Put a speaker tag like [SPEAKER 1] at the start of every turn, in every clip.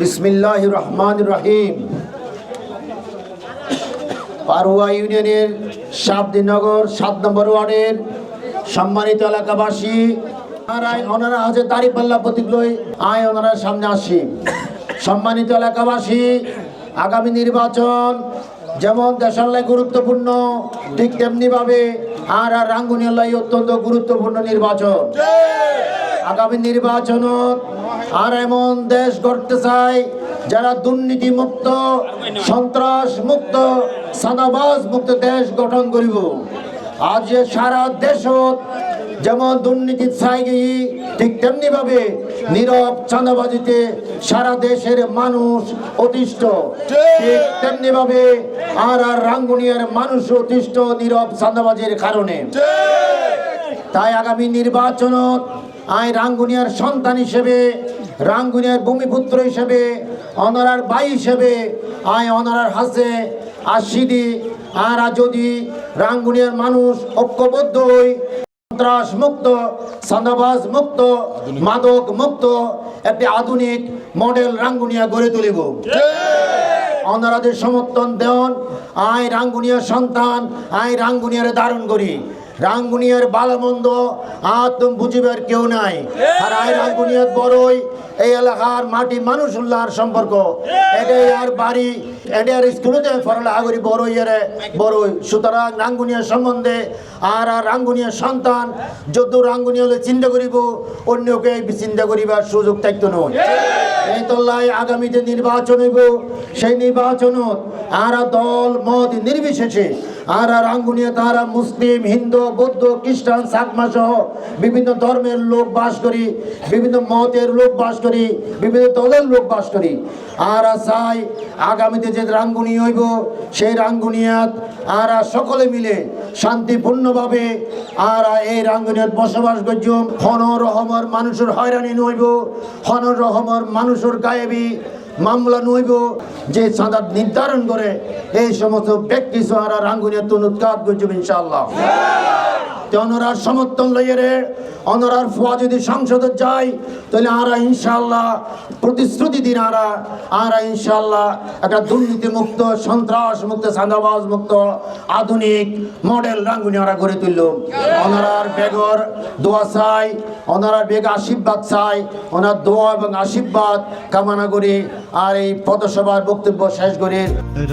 [SPEAKER 1] বিসমিল্লাহ রহমান রহিম। পারুয়া ইউনিয়নের সাবদিনগর সাত নম্বর ওয়ার্ডের সম্মানিত এলাকাবাসী আয় ওনারা হচ্ছে দাঁড়িপাল্লা প্রতিকূলই আয় ওনারা সামনে আসি। সম্মানিত এলাকাবাসী, আগামী নির্বাচন যেমন দেশাল্লাই গুরুত্বপূর্ণ, ঠিক তেমনিভাবে আর আর রাঙ্গুনিয়াল্লাই অত্যন্ত গুরুত্বপূর্ণ নির্বাচন। আগামী নির্বাচনত আর এমন দেশ গড়তে চায় যারা দুর্নীতি মুক্ত সন্ত্রাস মুক্ত সাদাবাজ মুক্ত দেশ গঠন করিব। আজ যে সারা দেশত যেমন দুর্নীতি ছাই গিয়ে ঠিক তেমনি ভাবে নীরব চাঁদাবাজিতে সারা দেশের মানুষ অতিষ্ঠ। ঠিক তেমনি ভাবে আর আর রাঙ্গুনিয়ার মানুষ অতিষ্ঠ নীরব চাঁদাবাজির কারণে। তাই আগামী নির্বাচনত আই রাঙ্গুনিয়ার সন্তান হিসেবে রাঙ্গুনিয়ার ভূমিপুত্র হিসেবে অনরার বাই হিসেবে আয় অনরার হাসে আশিদি আর যদি রাঙ্গুনিয়ার মানুষ ঐক্যবদ্ধ হই সন্ত্রাস মুক্ত সান্দাবাজ মুক্ত মাদক মুক্ত একটি আধুনিক মডেল রাঙ্গুনিয়া গড়ে তুলিব। অনারাদের সমর্থন দেন আই রাঙ্গুনিয়ার সন্তান আই রাঙ্গুনিয়ারে ধারণ করি। রাঙ্গুনিয়ার বালমন্দ আত্ম বুঝিবার কেউ নাই। আর আই রাঙ্গুনিয়ার বড়ই এই এলাকার মাটি মানুষ উল্লাহর সম্পর্ক এটাই আর বাড়ি এটার স্কুলেতে ফরলা করি বড় ইয়ারে বড়ই সুতরাং রাঙ্গুনিয়ার সম্বন্ধে আর আর রাঙ্গুনিয়ার সন্তান যত রাঙ্গুনিয়া হলে চিন্তা করিব অন্যকে চিন্তা করিবার সুযোগ থাকতো নয়। এই তল্লায় আগামীতে নির্বাচন হইব, সেই নির্বাচনত আরা দল, মত নির্বিশেষে আর আঙ্গুনিয়া তারা মুসলিম, হিন্দু, বৌদ্ধ, খ্রিস্টান সাকমা সহ বিভিন্ন ধর্মের লোক বাস করি, বিভিন্ন মতের লোক বাস করি, বিভিন্ন দলের লোক বাস করি। আর চাই আগামীতে যে রাঙ্গুনি হইব, সেই রাঙ্গুনিয়াত আর সকলে মিলে শান্তিপূর্ণভাবে আর এই রাঙ্গুনিয়াত বসবাস করছুম হন রহমর মানুষের হয়রানি নইব হন রহমর মানুষের গায়েবী মামলা নইব যে সাদা নির্ধারণ করে এই সমস্ত ব্যক্তি সহারা রাঙ্গুনিয়া তুন উৎকাত করছুম ইনশাআল্লাহ। তো অনরার সমর্থন লইয়ে রে। অনরার ফুয়া যদি সংসদে যায়, তাহলে আরা ইনশাল্লাহ প্রতিশ্রুতি দিন আরা। আরা ইনশাল্লাহ একটা দুর্নীতি মুক্ত সন্ত্রাস মুক্ত সান্দাবাজ মুক্ত আধুনিক, মডেল রাঙ্গুনি ওরা গড়ে তুলল। অনারার বেগর দোয়া চাই, অনারার বেগ আশীর্বাদ চাই ওনার দোয়া এবং আশীর্বাদ কামনা করি। আর এই পথসভার বক্তব্য শেষ করে।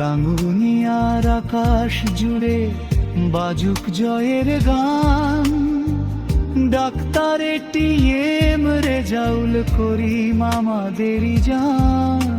[SPEAKER 2] রাঙ্গুনিয়ার আকাশ জুড়ে বাজুক জয়ের গান ডাক্তার টিএম রেজাউল করিম আমাদেরই জান।